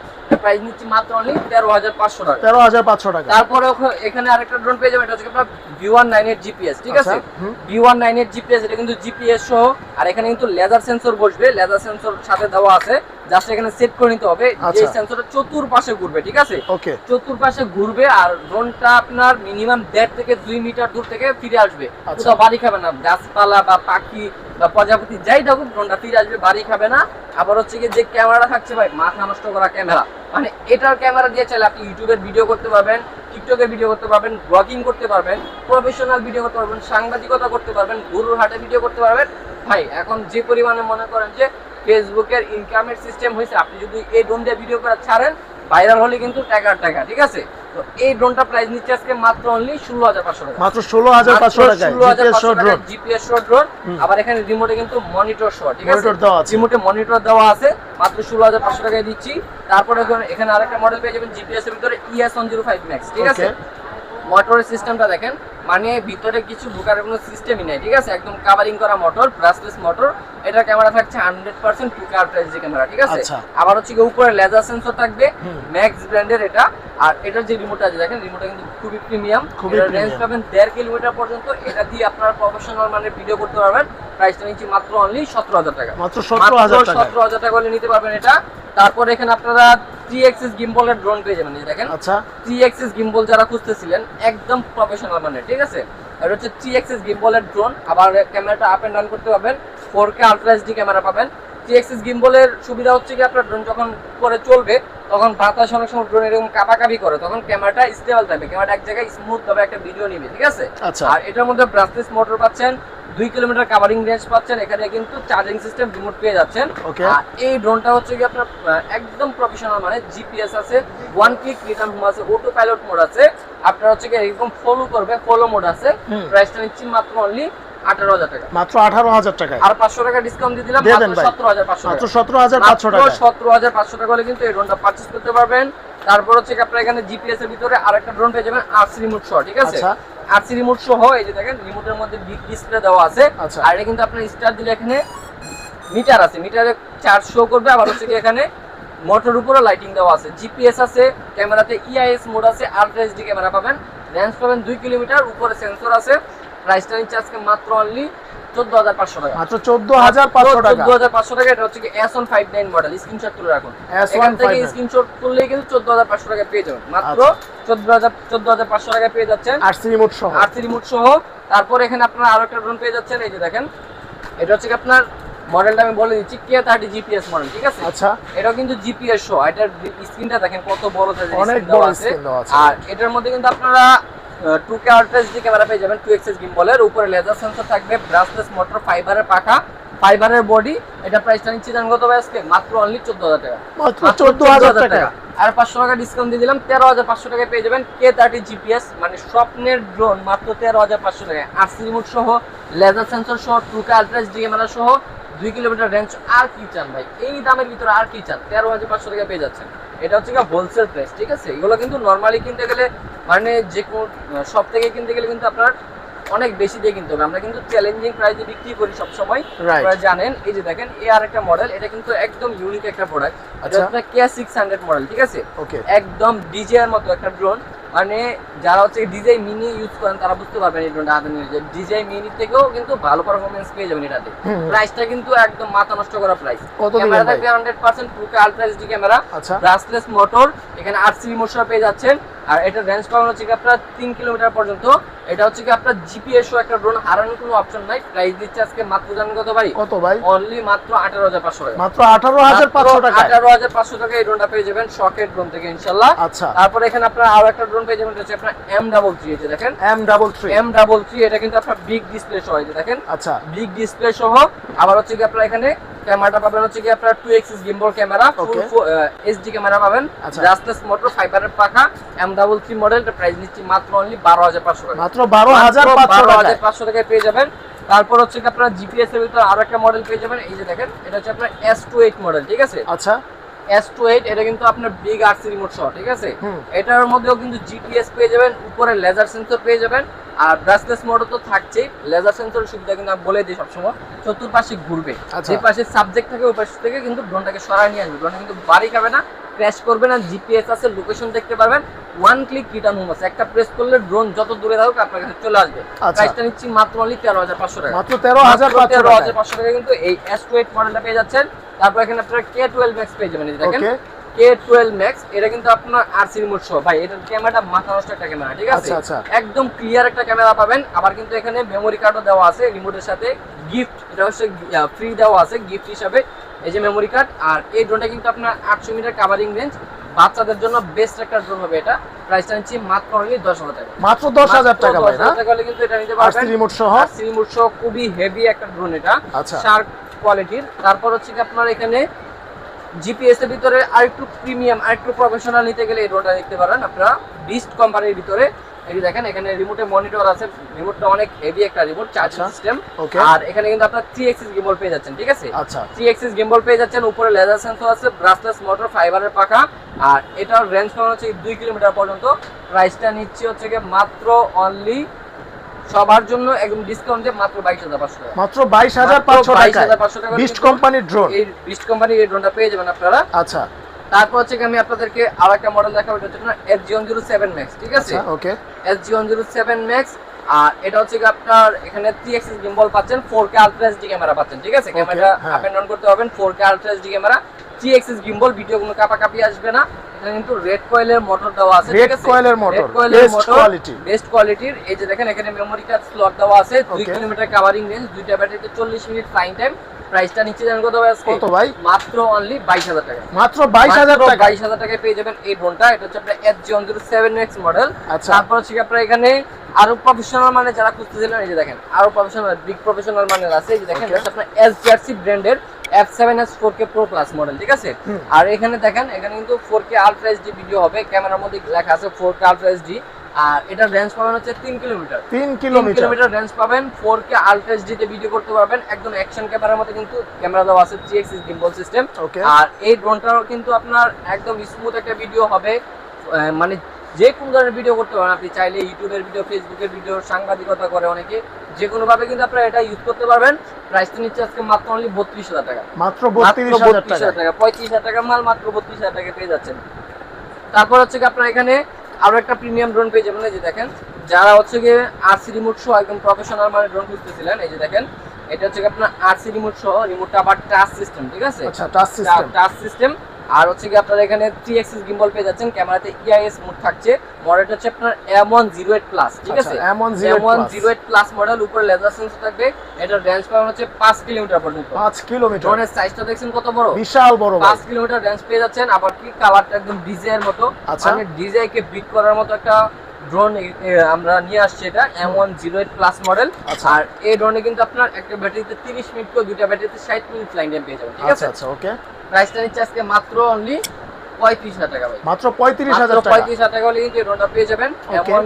প্রাইস নিচ্ছি মাত্র অনলি তেরো হাজার পাঁচশো টাকা। তেরো হাজার পাঁচশো টাকা। তারপরে এখানে আরেকটা ড্রোন পেয়ে যাবেন এটা হচ্ছে আপনার V one nine eight GPS ঠিক আছে? আচ্ছা, V one nine eight GPS এটা কিন্তু জিপিএস সহ আর এখানে কিন্তু লেজার সেন্সর বসবে লেজার সেন্সর সাথে দেওয়া আছে। জাস্ট এখানে সেট করে নিতে হবে। যে আচ্ছা। সেন্সরটা চতুর্পাশে ঘুরবে ঠিক আছে? চতুর্পাশে ঘুরবে আর ড্রোনটা আপনার মিনিমাম দেড় থেকে দুই মিটার দূর থেকে ফিরে আসবে। আচ্ছা। কোথাও বাড়ি খাবে না গাছপালা বা পাখি বা প্রজাপতি যাই থাকুক, ড্রোনটা ফিরে আসবে, বাড়ি খাবে না। আবার হচ্ছে কি যে ক্যামেরা থাকছে ভাই, মাথা নষ্ট করা ক্যামেরা। মানে এটার ক্যামেরা দিয়ে চাইলে আপনি ইউটিউবের ভিডিও করতে পারবেন, টিকটকের ভিডিও করতে পারবেন ব্লগিং করতে পারবেন প্রফেশনাল ভিডিও করতে পারবেন, সাংবাদিকতা করতে পারবেন, গরুর হাটে ভিডিও করতে পারবেন। ভাই, এখন যে পরিমাণে মনে করেন যে ফেসবুকের ইনকামের সিস্টেম হয়েছে, আপনি যদি এই ড্রোন দিয়ে ভিডিও করে ছাড়েন ভাইরাল হলে কিন্তু টাকার টাকা, ঠিক আছে? এই ড্রোনটা প্রাইস নিচ্ছে আজকে মাত্র অনলি ষোলো হাজার পাঁচশো টাকা। মাত্র ষোলো হাজার পাঁচশো টাকা জিপিএস শো ড্রোন আবার এখানে রিমোটে কিন্তু মনিটর শো ঠিক আছে। রিমোটে মনিটর দেওয়া আছে মাত্র ষোলো হাজার পাঁচশো টাকায় দিচ্ছি। তারপরে এখানে- আরেকটা মডেল পেয়ে যাবেন জিপিএস এর ভিতরে ES one zero five max ঠিক আছে. মোটরের সিস্টেমটা দেখেন। মানে ভিতরে কিছু ঢোকার কোনো সিস্টেমই নেই ঠিক আছে? একদম কাভারিং করা মোটর ব্রাসলেস মোটর এটা ক্যামেরা থাকছে হান্ড্রেড পার্সেন্ট টু কার প্রাইজি ক্যামেরা ঠিক আছে? আচ্ছা। আবার হচ্ছে উপরে লেজার সেন্সর থাকবে। ম্যাক্স ব্র্যান্ডের এটা। আর এটার যে রিমোট আছে দেখেন রিমোটটা কিন্তু খুবই প্রিমিয়াম রেঞ্জ পাবেন দেড় কিলোমিটার পর্যন্ত। এটা দিয়ে আপনারা প্রফেশনাল মানে ভিডিও করতে পারবেন। প্রাইসটা নিচ্ছি মাত্র অনলি সতেরো হাজার টাকা। মাত্র সতেরো হাজার টাকা হলে নিতে পারবেন এটা। তারপর এখানে আপনারা থ্রি এক্সিস গিম্বলের ড্রোন পেয়ে যাবেন এই দেখেন। আচ্ছা। থ্রি এক্সিস গিম্বল যারা খুঁজতেছিলেন একদম প্রফেশনাল মানে ঠিক আছে? এটা হচ্ছে থ্রি এক্সিস গিম্বলের ড্রোন আবার ক্যামেরাটা আপ এন্ড ডাউন করতে পারবেন four K ultra HD camera পাবেন। থ্রি এক্সিস গিম্বলের সুবিধা হচ্ছে কি আপনার ড্রোন যখন করে চলবে তখন বাতাস অনেক সময় ড্রোন এরকম কাপাকাপি করে তখন ক্যামেরাটা স্টেবল থাকবে। ক্যামেরাটা এক জায়গায় স্মুথ হবে একটা ভিডিও নিবে ঠিক আছে? আচ্ছা। আর এটার মধ্যে ব্রাসলেস মোটর পাচ্ছেন দুই কিলোমিটার কাভারিং রেঞ্জ পাচ্ছেন এখানে কিন্তু চার্জিং সিস্টেম রিমোট পেয়ে যাচ্ছেন। আর এই ড্রোনটা হচ্ছে কি আপনার একদম প্রফেশনাল মানে জিপিএস আছে ওয়ান ক্লিক রিটার্ন হোম আছে অটো পাইলট মোড আছে। আপনার হচ্ছে কি এরকম ফলো করবে ফলো মোড আছে। প্রাইসটা নিচ্ছি মাত্র অনলি আঠারো হাজার টাকা। মাত্র আঠারো হাজার টাকায়। আর পাঁচশো টাকা ডিসকাউন্ট দিয়ে দিলাম। সতেরো হাজার পাঁচশো টাকা। সতেরো হাজার পাঁচশো টাকা সতেরো হাজার পাঁচশো টাকা হলে কিন্তু এই ড্রোনটা পারচেস করতে পারবেন। তারপর হচ্ছে আপনার এখানে জিপিএস এর ভিতরে আরেকটা ড্রোন পেয়ে যাবেন আরসি রিমোট সহ ঠিক আছে? আচ্ছা। আরসি রিমোট সহ এই যে দেখেন রিমোটের মধ্যে বিগ ডিসপ্লে দেওয়া আছে। আচ্ছা। আর এটা কিন্তু আপনার স্টার দিলে এখানে মিটার আছে মিটারে চার্জ শো করবে। আবার হচ্ছে কি এখানে মোটর উপরে লাইটিং দেওয়া আছে। জিপিএস আছে ক্যামেরাতে ইআইএস মোড আছে আলট্রা এইচডি ক্যামেরা পাবেন। রেঞ্জ পাবেন দুই কিলোমিটার উপরে সেন্সর আছে। প্রাইসটা নিচ্ছে আজকে মাত্র অনলি চোদ্দ হাজার পাঁচশো টাকা। মাত্র চোদ্দ হাজার পাঁচশো টাকা চোদ্দ হাজার পাঁচশো টাকা। এটা হচ্ছে S one five nine model screenshot তুলে রাখুন। এখান থেকে স্ক্রিনশট তুললেই কিন্তু চোদ্দ হাজার পাঁচশো টাকা পেয়ে যাবেন। মাত্র চোদ্দ হাজার চোদ্দ হাজার পাঁচশো টাকা পেয়ে যাচ্ছেন। আরসি রিমোট সহ। আরসি রিমোট সহ। তারপর এখানে আপনার আরও একটা ড্রোন পেয়ে যাচ্ছেন এই যে দেখেন। এটা হচ্ছে আপনার মডেলটা আমি বলে দিচ্ছি কে থার্টি জিপিএস মডেল ঠিক আছে? আচ্ছা। এটাও কিন্তু জিপিএস শো এটার স্ক্রিনটা দেখেন কত বড় সাইজের অনেক বড় আছে। আর এটার মধ্যে কিন্তু আপনারা two K ultra HD camera পেয়ে যাবেন টু এক্সএস গিম্বলের। উপরে লেজার সেন্সর থাকবে ব্রাসলেস মোটর ফাইবারের পাখা ফাইবারের বডি এটা প্রাইসটা নিচ্ছি জান কত আজকে? মাত্র অনলি চোদ্দ হাজার টাকা। মাত্র মাত্র চোদ্দ হাজার টাকা। আর পাঁচশো টাকা ডিসকাউন্ট দিয়ে দিলাম তেরো হাজার পাঁচশো টাকায় পেয়ে যাবেন কে থার্টি জিপিএস মানে স্বপ্নের ড্রোন মাত্র তেরো হাজার পাঁচশো টাকায়। আরসি রিমোট সহ লেজার সেন্সর সহ টুকা আলট্রাস ডি ক্যামেরা সহ দুই কিলোমিটার রেঞ্জ আর কি চান ভাই? এই দামের ভিতরে আর কি চান? তেরো হাজার পাঁচশো টাকা পেয়ে যাচ্ছেন। এটা হচ্ছে হোলসেল প্রাইস ঠিক আছে? এগুলো কিন্তু নর্মালি কিনতে গেলে মানে যে কোনো সব থেকে কিনতে গেলে কিন্তু আপনার অনেক বেশি দিয়ে কিনতে হবে। আমরা কিন্তু চ্যালেঞ্জিং প্রাইসে বিক্রি করি সব সময় আপনারা জানেন এই যে দেখেন এই আরেকটা মডেল এটা কিন্তু একদম ইউনিক একটা প্রোডাক্ট এটা আচ্ছা। আপনার কে সিক্স হান্ড্রেড মডেল ঠিক আছে? ওকে একদম ডিজে এর মতো একটা ড্রোন মানে যারা হচ্ছে ডিজে মিনি ইউজ করেন তারা বুঝতে পারবেন এই ড্রোনটা হাতে নিয়ে যে মিনি থেকেও কিন্তু ভালো পারফরমেন্স পেয়ে যাবেন এটাতে। প্রাইসটা কিন্তু একদম মাথা নষ্ট করা প্রাইস ক্যামেরা থাকবে hundred percent ultra HD camera brushless motor এখানে আরসি রিমোশন পেয়ে যাচ্ছেন। আর এটা রেঞ্জ পাবেন হচ্ছে কি আপনার তিন কিলোমিটার পর্যন্ত। এটা হচ্ছে কি আপনার জিপিএস একটা ড্রোন হারানোর কোনো অপশন নাই। প্রাইস দিচ্ছে আজকে মাত্র জানেন কত ভাই? কত ভাই? অনলি মাত্র আঠারো হাজার পাঁচশো টাকা। মাত্র আঠারো হাজার পাঁচশো টাকা আঠারো হাজার পাঁচশো টাকা এই ড্রোনটা পেয়ে যাবেন শকের ড্রোন থেকে ইনশাল্লাহ আচ্ছা। তারপরে এখানে আপনার আরও একটা ড্রোন পেয়ে যাবেন হচ্ছে আপনার এম ডাবল থ্রি এটা দেখেন। M double three M double three এটা কিন্তু আপনার বিগ ডিসপ্লে সহ এই দেখেন। আচ্ছা। বিগ ডিসপ্লে সহ আবার হচ্ছে কি আপনার এখানে ক্যামেরাটা পাবেন হচ্ছে কি আপনার টু এক্সিস গিম্বল ক্যামেরা পাবেন। আচ্ছা। রাস্তাস মোটর ফাইবারের পাখা এম ডাবল থ্রি মডেলটা প্রাইস নিচ্ছি মাত্র অনলি বারো হাজার পাঁচশো টাকা মাত্র বারো হাজার পাঁচশো টাকা পাঁচশো টাকায় পেয়ে যাবেন। তারপর হচ্ছে কি আপনার জিপিএস এর ভিতরে আরও একটা মডেল পেয়ে যাবেন এই যে দেখেন এটা হচ্ছে আপনার এস টু এইট মডেল ঠিক আছে? আচ্ছা। এস টু এইট এটা কিন্তু আপনার বিগ আরসি রিমোট সহ ঠিক আছে? এটার মধ্যেও কিন্তু জিপিএস পেয়ে যাবেন উপরে লেজার সেন্সর পেয়ে যাবেন আর ব্রাসলেস মোডও তো থাকছেই লেজার সেন্সর সুবিধা কিন্তু আমি বলে দিই সবসময় চতুর্পাশে ঘুরবে। আচ্ছা। যে পাশে সাবজেক্ট থাকে ওই পাশ থেকে কিন্তু ড্রোনটাকে সরায় নিয়ে আসবে। ড্রোনটা কিন্তু বাড়ি খাবে না ক্র্যাশ করবে না জিপিএস আছে লোকেশন দেখতে পারবেন ওয়ান ক্লিক রিটার্ন হোম আছে। একটা প্রেস করলে ড্রোন যত দূরে থাকুক আপনার কাছে চলে আসবে। আচ্ছা। প্রাইসটা নিচ্ছি মাত্র অনলি তেরো হাজার পাঁচশো টাকা। মাত্র তেরো হাজার তেরো হাজার পাঁচশো টাকা কিন্তু এই এস টুয়েলভ মডেলটা পেয়ে যাচ্ছেন। তারপর এখানে আপনারা কে টুয়েলভ ম্যাক্স পেয়ে যাবেন দেখেন। কে টুয়েলভ ম্যাক্স এটা কিন্তু আপনার আরসি রিমোট সহ। ভাই এটার ক্যামেরাটা মাথা নষ্ট একটা ক্যামেরা ঠিক আছে? আচ্ছা, আচ্ছা। একদম ক্লিয়ার একটা ক্যামেরা পাবেন। আবার কিন্তু এখানে মেমোরি কার্ডও দেওয়া আছে রিমোটের সাথে। গিফট এটা হচ্ছে ফ্রি দেওয়া আছে গিফট হিসাবে। এই যে মেমোরি কার্ড আর এই ড্রোনটা কিন্তু আপনার আটশো মিটার কাভারিং রেঞ্জ বাচ্চাদের জন্য বেস্ট একটা ড্রোন হবে এটা। প্রাইসটা নিচ্ছি মাত্র অনলি দশ হাজার টাকা। মাত্র দশ হাজার টাকা ভাই টাকা হলে কিন্তু এটা নিতে পারবেন। রিমোট সহ? রিমোট সহ খুবই হেভি একটা ড্রোন এটা। আচ্ছা। শার্প কোয়ালিটির তারপর হচ্ছে আপনার এখানে জিপিএস এর ভিতরে আরেকটু প্রিমিয়াম আরেকটু প্রফেশনাল নিতে গেলে এই ড্রোনটা দেখতে পারেন আপনারা। বিস্ট কোম্পানির ভিতরে। এই দেখেন এখানে রিমোটে মনিটর আছে। রিমোটটা অনেক হেভি একটা রিমোট চার্জিং। সিস্টেম. আর এখানে কিন্তু আপনার থ্রি এক্সিস গিম্বল পেয়ে যাচ্ছেন ঠিক আছে? আচ্ছা। থ্রি এক্সিস গিম্বল পেয়ে যাচ্ছেন উপরে লেজার সেন্সর আছে ব্রাসলেস মোটর ফাইবারের পাখা। আর এটার রেঞ্জ পাওয়া হচ্ছে দুই কিলোমিটার পর্যন্ত। প্রাইসটা নিচ্ছি হচ্ছে মাত্র অনলি সবার জন্য একদম ডিসকাউন্ট দিয়ে মাত্র বাইশ হাজার পাঁচশো টাকা। মাত্র বাইশ হাজার মাত্র পাঁচশো 22,500 টাকা টাকা বিস্ট কোম্পানির ড্রোন এই বিস্ট কোম্পানির এই ড্রোনটা পেয়ে যাবেন আপনারা। আচ্ছা। তারপর হচ্ছে আমি আপনাদেরকে আরেকটা মডেল দেখাবো এটা হচ্ছে S G one zero seven max ঠিক আছে? আচ্ছা okay S G one zero seven max আর এটা হচ্ছে কি আপনার এখানে থ্রি এক্সিস গিম্বল পাচ্ছেন four K ultra D camera পাচ্ছেন ঠিক আছে? ক্যামেরা। আপ এন্ড ডাউন করতে পারবেন four K ultra D camera three axis gimbal video কোনো কাপাকাপি আসবে না। এখানে কিন্তু রেড কয়েলের মোটর দেওয়া আছে বেস্ট কোয়ালিটির এই যে দেখেন এখানে মেমোরি কার্ড স্লট দেওয়া আছে দুই কিলোমিটার কাভারিং রেঞ্জ দুইটা ব্যাটারিতে চল্লিশ মিনিট ফ্লাইং টাইম প্রাইসটা নিচে জানেন কত ভাই কত ভাই? মাত্র অনলি বাইশ হাজার টাকা। মাত্র বাইশ হাজার টাকা। বাইশ হাজার টাকায় পেয়ে যাবেন এই ফোনটা এটা হচ্ছে আপনার F G one zero seven X model আচ্ছা। তারপর হচ্ছে আপনার এখানে আরও প্রফেশনাল মানে যারা খুঁজতেছিলেন এই যে দেখেন আরও প্রফেশনাল বিগ প্রফেশনাল মানের আছে এই যে দেখেন আপনার জিআরসি ব্র্যান্ডের F seven S four K pro plus model ঠিক আছে? আর এখানে দেখেন এখানে কিন্তু four K ultra HD video হবে ক্যামেরার মধ্যে লেখা আছে ফোর কে আলট্রা এইচডি আর এটার রেঞ্জ পাবেন হচ্ছে তিন কিলোমিটার তিন কিলোমিটার রেঞ্জ পাবেন ফোর কে আলট্রা তে ভিডিও করতে পারবেন একদম অ্যাকশন ক্যামেরার মধ্যে কিন্তু ক্যামেরা দেওয়া আছে থ্রি এক্সিস গিম্বল সিস্টেম আর এই ড্রোনটাও কিন্তু আপনার একদম স্মুথ একটা ভিডিও হবে মানে যে কোনো ধরনের ভিডিও করতে পারেন। আপনি চাইলে ইউটিউবের ভিডিও ফেসবুকের ভিডিও সাংবাদিকতা করে অনেকে। যে কোনো ভাবে কিন্তু আপনারা এটা ইউজ করতে পারবেন। প্রাইসটা নিচ্ছে আজকে মাত্র অনলি বত্রিশ হাজার টাকা। মাত্র বত্রিশ হাজার টাকা। পঁয়ত্রিশ হাজার টাকা মাল মাত্র বত্রিশ হাজার টাকা পেয়ে যাচ্ছেন। তারপর হচ্ছে কি আপনার এখানে আরও একটা প্রিমিয়াম ড্রোন পেয়ে যাবেন। এই যে দেখেন যারা হচ্ছে গিয়ে আরসি রিমোট সহ একদম প্রফেশনাল মানে ড্রোন খুঁজতেছিলেন এই যে দেখেন এটা হচ্ছে কি আপনার আরসি রিমোট সহ রিমোটটা আবার টাচ সিস্টেম ঠিক আছে? আচ্ছা টাচ সিস্টেম টাচ সিস্টেম আর হচ্ছে কি আপনারা এখানে থ্রি এক্সিস গিম্বল পেয়ে যাচ্ছেন। ক্যামেরাতে ইআইএস মোড থাকছে। মডেলটা হচ্ছে আপনার M one zero eight plus ঠিক আছে? আছে M1 08 M one zero eight plus model উপরে লেজার সেন্সর থাকবে। এটার রেঞ্জ পাবেন হচ্ছে পাঁচ কিলোমিটার পর্যন্ত। পাঁচ কিলোমিটার। ড্রোনের সাইজটা দেখছেন কত বড়? বিশাল বড় পাঁচ কিলোমিটার রেঞ্জ পেয়ে যাচ্ছেন। আবার কি কালারটা একদম ডিজে এর মতো? আচ্ছা। মানে ডিজে কে বিট করার মতো একটা ড্রোন আমরা নিয়ে আসছি এটা M one zero eight plus model. আর এই ড্রোনে কিন্তু আপনার একটা ব্যাটারিতে তিরিশ মিনিট করে দুইটা ব্যাটারিতে ষাট মিনিট লাইন টাইম পেয়ে যাবেন ঠিক আচ্ছা আছে? আচ্ছা ওকে প্রাইসটা নিচ্ছে আজকে মাত্র অনলি পঁয়ত্রিশ হাজার টাকা ভাই। মাত্র পঁয়ত্রিশ হাজার পঁয়ত্রিশ হাজার টাকা হলে কিন্তু এই ড্রোনটা পেয়ে যাবেন. এমন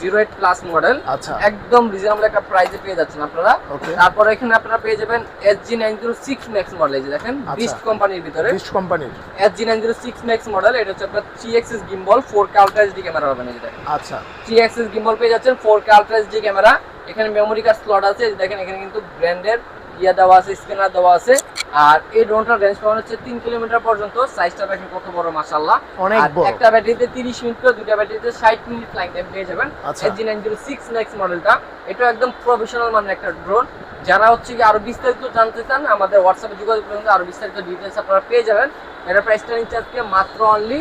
জিরো এইট প্লাস মডেল আচ্ছা। একদম রিজনেবল একটা প্রাইসে পেয়ে যাচ্ছেন আপনারা। তারপর এখানে আপনারা পেয়ে যাবেন S G nine zero six max model এই যে দেখেন আচ্ছা। বিস্ট কোম্পানির ভিতরে। বিস্ট কোম্পানির S G nine zero six max model এটা হচ্ছে আপনার three axis gimbal four K ultra HD camera হবে এই দেখেন। আচ্ছা। থ্রি এক্সিস গিম্বল পেয়ে যাচ্ছেন four K ultra HD camera এখানে মেমোরি কার্ড স্লট আছে দেখেন এখানে কিন্তু ব্র্যান্ডের ইয়া দেওয়া আছে স্ক্যানার দেওয়া আছে। আর এই ড্রোনটার রেঞ্জ পাওয়া হচ্ছে তিন কিলোমিটার পর্যন্ত। সাইজটা দেখেন কত বড় মাসাল্লাহ বড়। একটা ব্যাটারিতে 30 মিনিট করে দুটা ব্যাটারিতে 60 মিনিট ফ্লাইং টাইম পেয়ে যাবেন। আচ্ছা। এসজি 906 নেক্সট মডেলটা এটা একদম প্রফেশনাল মানের একটা ড্রোন যারা হচ্ছে কি আরও বিস্তারিত জানতে চান আমাদের হোয়াটসঅ্যাপে যোগাযোগ করুন। আরও বিস্তারিত ডিটেলস আপনারা পেয়ে যাবেন। এটা প্রাইসটা নিচ্ছে আজকে মাত্র অনলি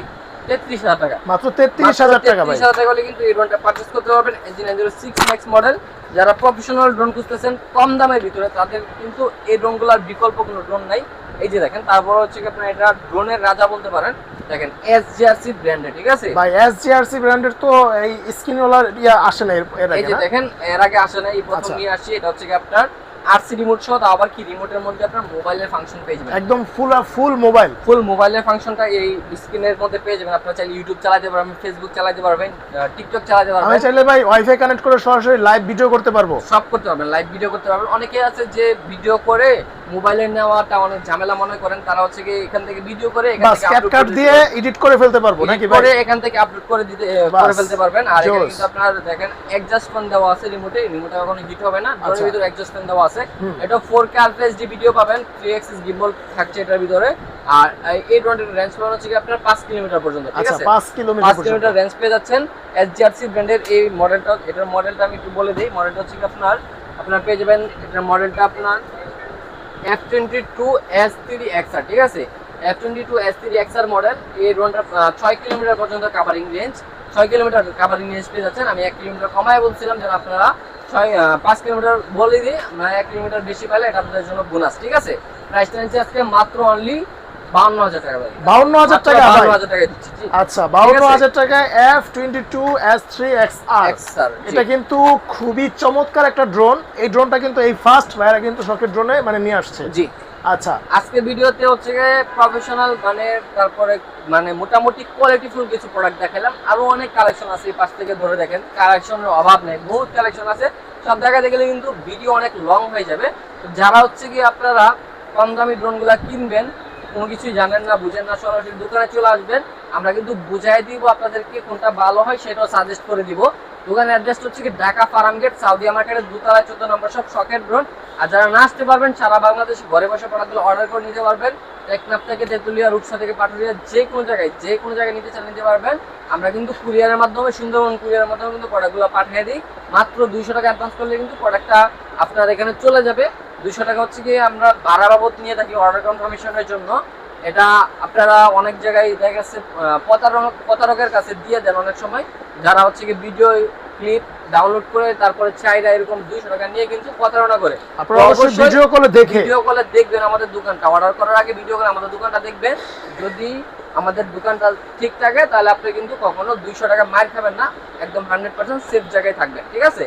তেত্রিশ হাজার টাকা। মাত্র তেত্রিশ হাজার টাকা ভাই। 33,000 টাকা হলে কিন্তু এই ড্রোনটা করতে পারবেন 906 নেক্সট মডেল যারা প্রফেশনাল ড্রোন খুঁজতেছেন কম দামের ভিতরে তাদের কিন্তু এই ড্রোনগুলোর বিকল্প কোনো ড্রোন নাই। এই যে দেখেন তারপর হচ্ছে আপনার এটা ড্রোনের রাজা বলতে পারেন। দেখেন এসজিআরসি ব্র্যান্ডে ঠিক আছে? ভাই এসজিআরসি ব্র্যান্ডের তো এই স্ক্রিনওয়ালার ইয়া আসে না এর- এর এই আগে যে দেখেন এর আগে আসে না এই প্রথম আচ্ছা। নিয়ে আসছি এটা হচ্ছে আপনার আরসি রিমোট সহ আবার কি রিমোটের মধ্যে আপনার মোবাইলের ফাংশন পেয়ে যাবেন? একদম ফুল ফুল মোবাইল ফুল মোবাইলের ফাংশনটা এই স্ক্রিনের মধ্যে পেয়ে যাবেন। আপনারা চাইলে ইউটিউব চালাতে পারবেন ফেসবুক চালাতে পারবেন টিকটক চালাতে আমি চাইলে ভাই ওয়াইফাই কানেক্ট করে সরাসরি লাইভ ভিডিও করতে পারব। সব করতে পারবেন লাইভ ভিডিও করতে পারবেন। অনেকে আছে যে ভিডিও করে মোবাইলে নেওয়াটা অনেক ঝামেলা মনে করেন তারা হচ্ছে কি এখান থেকে ভিডিও করে এখান থেকে ক্যাপকাট দিয়ে এডিট করে ফেলতে পারব পারবেন। নাকি ভাই? করে এখান থেকে আপলোড করে দিতে করে ফেলতে পারবেন। আর এখানে কিন্তু আপনার দেখেন এক্সজাস্ট ফ্যান দেওয়া আছে রিমোটে রিমোটে কখনো হিট হবে না। আচ্ছা। ভিতরে এক্সজাস্ট ফ্যান দেওয়া আছে। হুম। এটা 4K আলট্রা এইচডি ভিডিও পাবেন 3 এক্সিস গিম্বল থাকছে এটার ভিতরে। আর এই ড্রোনের রেঞ্জ পাবেন হচ্ছে কি আপনার 5 কিলোমিটার পর্যন্ত ঠিক আচ্ছা আছে? পাঁচ কিলোমিটার পাঁচ কিলোমিটার রেঞ্জ পেয়ে যাচ্ছেন এসজিআরসি ব্র্যান্ডের এই মডেলটা এটার মডেলটা আমি একটু বলে দিই। মডেলটা হচ্ছে কি আপনার আপনার পেয়ে যাবেন এটার মডেলটা আপনার F twenty two S three XR ঠিক আছে? F twenty two S three XR model এই ড্রোনটা ছয় কিলোমিটার পর্যন্ত কাভারিং রেঞ্জ ছয় কিলোমিটার কাভারিং রেঞ্জ পেয়ে যাচ্ছেন। আমি এক কিলোমিটার কমায় বলছিলাম যেন আপনারা ছয় পাঁচ কিলোমিটার বলে দিই আপনারা এক কিলোমিটার বেশি এটা আপনাদের জন্য বোনাস ঠিক আছে? প্রাইসটা নিচ্ছে আজকে মাত্র অনলি বাউন্ন হাজার টাকা বাউন্ন হাজার টাকা বাউন্ন ভাই হাজার টাকা দিচ্ছি জি। আচ্ছা বাউন্ন হাজার টাকায় F twenty two S three X R এটা কিন্তু খুবই চমৎকার একটা ড্রোন এই ড্রোনটা কিন্তু এই ফার্স্ট ভাইরা কিন্তু শখের ড্রোনে মানে নিয়ে আসছে। জি। আচ্ছা। আজকে ভিডিওতে হচ্ছে প্রফেশনাল মানে তারপরে মানে মোটামুটি কোয়ালিটিফুল কিছু প্রোডাক্ট দেখালাম। আরও অনেক কালেকশন আছে এই পাশ থেকে ধরে দেখেন। কালেকশনের অভাব নেই, বহুত কালেকশন আছে। সব জায়গায় দেখলে কিন্তু ভিডিও অনেক লং হয়ে যাবে। যারা হচ্ছে কি আপনারা কম দামি ড্রোনগুলো কিনবেন কোনো কিছুই জানেন না, বুঝেন না সরাসরি দোকানে চলে আসবেন। আমরা কিন্তু বুঝাই দিব আপনাদেরকে কোনটা ভালো হয়, সেটাও সাজেস্ট করে দিব। দোকানের অ্যাড্রেস হচ্ছে কি ঢাকা ফার্ম গেট সাউদি মার্কেটের দুতলা চোদ্দ নম্বর সব শখের ড্রোন আর যারা না আসতে পারবেন, সারা বাংলাদেশে ঘরে বসে প্রোডাক্টগুলো অর্ডার করে নিতে পারবেন। টেকনাফ থেকে তেতুলিয়া, রূপসা থেকে পাটুরিয়া যে কোনো জায়গায়, যে কোনো জায়গায় নিতে চান নিতে পারবেন। আমরা কিন্তু কুরিয়ারের মাধ্যমে, সুন্দরবন কুরিয়ারের মাধ্যমে কিন্তু প্রোডাক্টগুলো পাঠিয়ে দিই। মাত্র দুইশো টাকা অ্যাডভান্স করলে কিন্তু প্রোডাক্টটা আপনার এখানে চলে যাবে। দুইশো টাকা হচ্ছে কি আমরা ভাড়া বাবদ নিয়ে থাকি অর্ডার কনফার্মেশনের জন্য। এটা আপনারা অনেক জায়গায় দেখা গেছে প্রতারক প্রতারকের কাছে দিয়ে দেন অনেক সময়। যারা হচ্ছে কি ভিডিও ক্লিপ ডাউনলোড করে তারপরে চাইরা এরকম দুইশো টাকা নিয়ে কিন্তু প্রতারণা করে। ভিডিও কলে দেখে। ভিডিও কলে দেখবেন আমাদের দোকানটা। অর্ডার করার আগে ভিডিও কলে আমাদের দোকানটা দেখবেন। যদি আমাদের দোকানটা ঠিক থাকে তাহলে আপনি কিন্তু কখনো দুইশো টাকা মার খাবেন না। একদম হান্ড্রেড পার্সেন্ট সেফ জায়গায় থাকবেন। ঠিক আছে?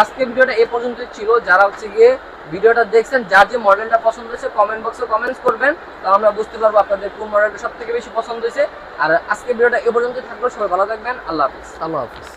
আজকে ভিডিওটা এ পর্যন্ত ছিল। যারা হচ্ছে গিয়ে ভিডিওটা দেখছেন, যার যে মডেলটা পছন্দ হয়েছে কমেন্ট বক্সে কমেন্টস করবেন, তাহলে আমরা বুঝতে পারব আপনাদের কোন মডেলটা সব থেকে বেশি পছন্দ হয়েছে। আর আজকে ভিডিওটা এ পর্যন্ত থাকল, সবাই ভালো থাকবেন, আল্লাহ হাফিজ। আল্লাহ হাফিজ।